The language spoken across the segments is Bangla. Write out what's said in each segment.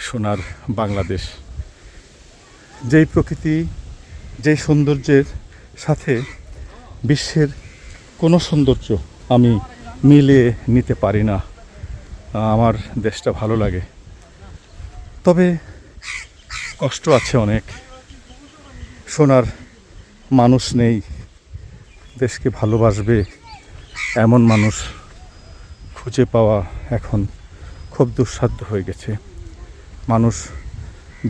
সোনার বাংলাদেশ। যেই প্রকৃতি, যেই সৌন্দর্যের সাথে বিশ্বের কোনো সৌন্দর্য আমি মিলিয়ে নিতে পারি না, আমার দেশটা ভালো লাগে। তবে কষ্ট আছে অনেক। সোনার মানুষ নেই, দেশকে ভালোবাসবে এমন মানুষ খুঁজে পাওয়া এখন খুব দুঃসাধ্য হয়ে গেছে। মানুষ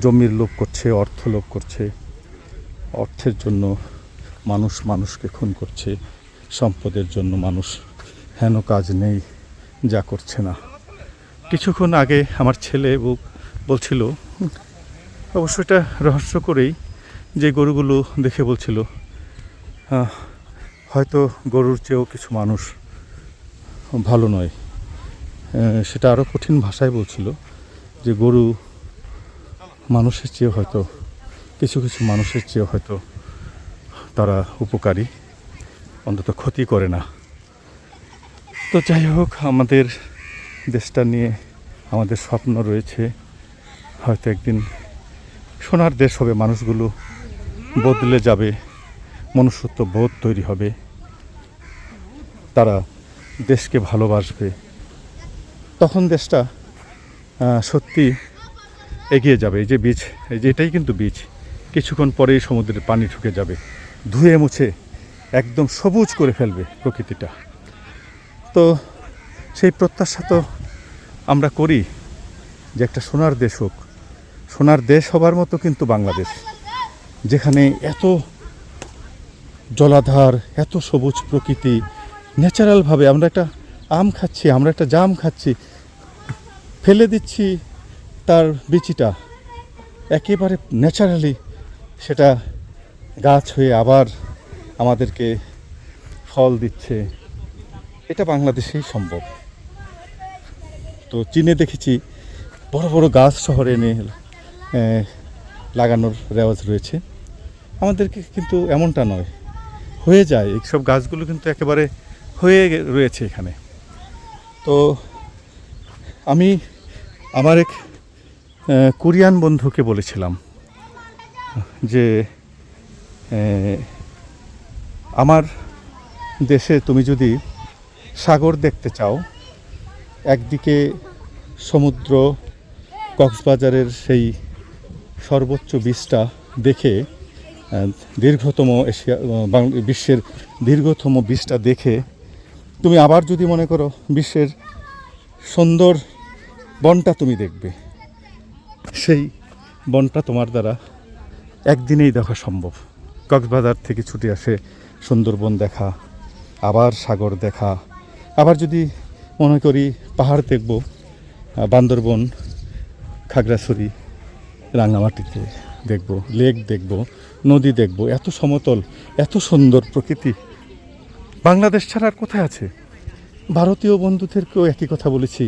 জমির লোভ করছে, অর্থ লোভ করছে, অর্থের জন্য মানুষ মানুষকে খুন করছে, সম্পদের জন্য মানুষ হেন কাজ নেই, যা করছে না। কিছুক্ষণ আগে আমার ছেলে বলছিল, অবশ্য এটা রহস্য করেই যে গরুগুলো দেখে বলছিল হয়তো গরুর চেয়েও কিছু মানুষ ভালো নয়। সেটা আরও কঠিন ভাষায় বলছিল যে গরু মানুষের চেয়ে হয়তো, কিছু কিছু মানুষের চেয়ে হয়তো তারা উপকারী, অন্তত ক্ষতি করে না। তো যাই হোক, আমাদের দেশটা নিয়ে আমাদের স্বপ্ন রয়েছে, হয়তো একদিন সোনার দেশ হবে, মানুষগুলো বদলে যাবে, মনুষ্যত্ব বোধ তৈরি হবে, তারা দেশকে ভালোবাসবে। তখন দেশটা সত্যি এগিয়ে যাবে, এই যে বীজ, এই যে এটাই কিন্তু বীজ। কিছুক্ষণ পরেই সমুদ্রের পানি ঢুকে যাবে, ধুয়ে মুছে একদম সবুজ করে ফেলবে প্রকৃতিটা। তো সেই প্রত্যাশা তো আমরা করি যে একটা সোনার দেশ হোক। সোনার দেশ হবার মতো কিন্তু বাংলাদেশ, যেখানে এত জলাধার, এত সবুজ প্রকৃতি, ন্যাচারালভাবে আমরা একটা আম খাচ্ছি, আমরা একটা জাম খাচ্ছি, ফেলে দিচ্ছি তার বিচিটা একেবারে ন্যাচারালি সেটা গাছ হয়ে আবার আমাদেরকে ফল দিচ্ছে। এটা বাংলাদেশেই সম্ভব। তো চীনে দেখেছি বড় বড় গাছ শহরে এনে লাগানোর রেওয়াজ রয়েছে। আমাদেরকে কিন্তু এমনটা নয়, হয়ে যায়। এইসব গাছগুলো কিন্তু একেবারে হয়ে রয়েছে এখানে। তো আমি আমার এক কোরিয়ান বন্ধুকে বলেছিলাম যে আমার দেশে তুমি যদি সাগর দেখতে চাও, একদিকে সমুদ্র, কক্সবাজারের সেই সর্বোচ্চ বীজটা দেখে দীর্ঘতম এশিয়া বিশ্বের দীর্ঘতম বীজটা দেখে, তুমি আবার যদি মনে করো বিশ্বের সুন্দর বনটা তুমি দেখবে। সেই বনটা তোমার দ্বারা একদিনেই দেখা সম্ভব। কক্সবাজার থেকে ছুটে আসে সুন্দরবন দেখা, আবার সাগর দেখা। আবার যদি মনে করি পাহাড় দেখব বান্দরবন, খাগড়াছড়ি, রাঙামাটিতে দেখব, লেক দেখব, নদী দেখব, এত সমতল, এত সুন্দর প্রকৃতি। বাংলাদেশ ছাড়া আর কোথায় আছে? ভারতীয় বন্ধুদেরকেও একই কথা বলেছি।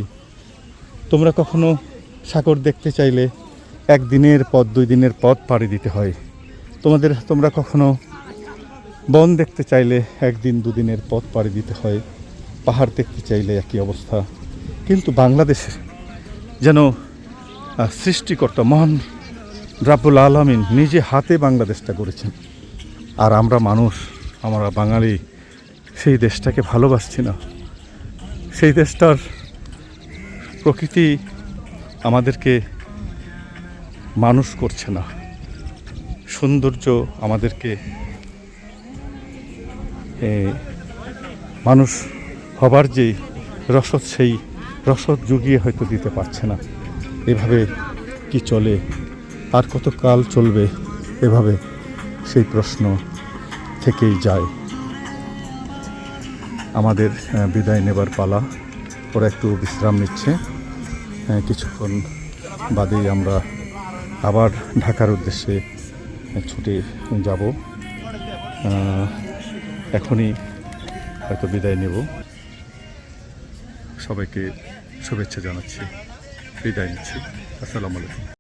তোমরা কখনো সাগর দেখতে চাইলে একদিনের পথ দুই দিনের পথ পাড়ি দিতে হয়। তোমাদের, তোমরা কখনো বন দেখতে চাইলে একদিন, দুদিনের পথ পাড়ি দিতে হয়। পাহাড় দেখতে চাইলে একই অবস্থা। কিন্তু বাংলাদেশে যেন সৃষ্টিকর্তা মহান রাব্বুল আলমিন নিজে হাতে বাংলাদেশটা করেছেন। আর আমরা মানুষ, আমরা বাঙালি, সেই দেশটাকে ভালোবাসছি না। সেই দেশটার প্রকৃতি আমাদেরকে মানুষ করছে না। সৌন্দর্য আমাদেরকে মানুষ হবার যে রসদ, সেই রসদ জুগিয়ে হয়তো দিতে পারছে না। এভাবে কি চলে? আর কত কাল চলবে? এভাবে সেই প্রশ্ন থেকেই যায়। আমাদের বিদায় নেবার পালা। ওরা একটু বিশ্রাম নিচ্ছে। কিছুক্ষণ বাদেই আমরা আবার ঢাকার উদ্দেশ্যে ছুটে যাব। এখনই হয়তো বিদায় নেব। সবাইকে শুভেচ্ছা জানাচ্ছি, বিদায় নিচ্ছি। আসসালামু আলাইকুম।